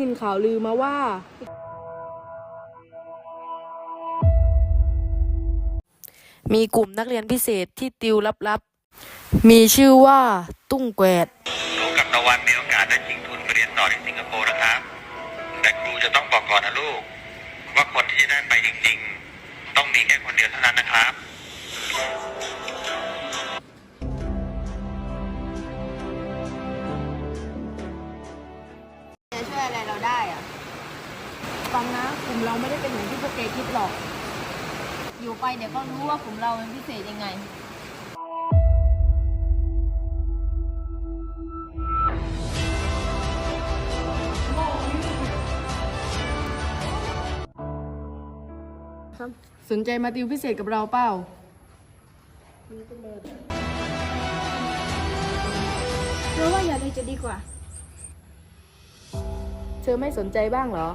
ยินข่าวลือมาว่า มีกลุ่มนักเรียนพิเศษที่ติวลับๆ มีชื่อว่าตุ้งแกวดหนูกับตะวันมีโอกาสได้ชิงทุนไปเรียนต่อที่สิงคโปร์นะครับ แต่ครูจะต้องบอกก่อนนะลูก ว่าคนที่ได้ไปจริงๆ ต้องมีแค่คนเดียวเท่านั้นนะครับ วยอะไรเราได้อะฟังนะกลุ่มเราไม่ได้เป็นอย่างที่พวกแกคิดหรอก อยู่ไปเดี๋ยวก็รู้ว่ากลุ่มเราเป็นพิเศษยังไง สนใจมาติวพิเศษกับเราเปล่า เพราะว่าอย่าเลยจะดีกว่า เธอไม่สนใจบ้างเหรอ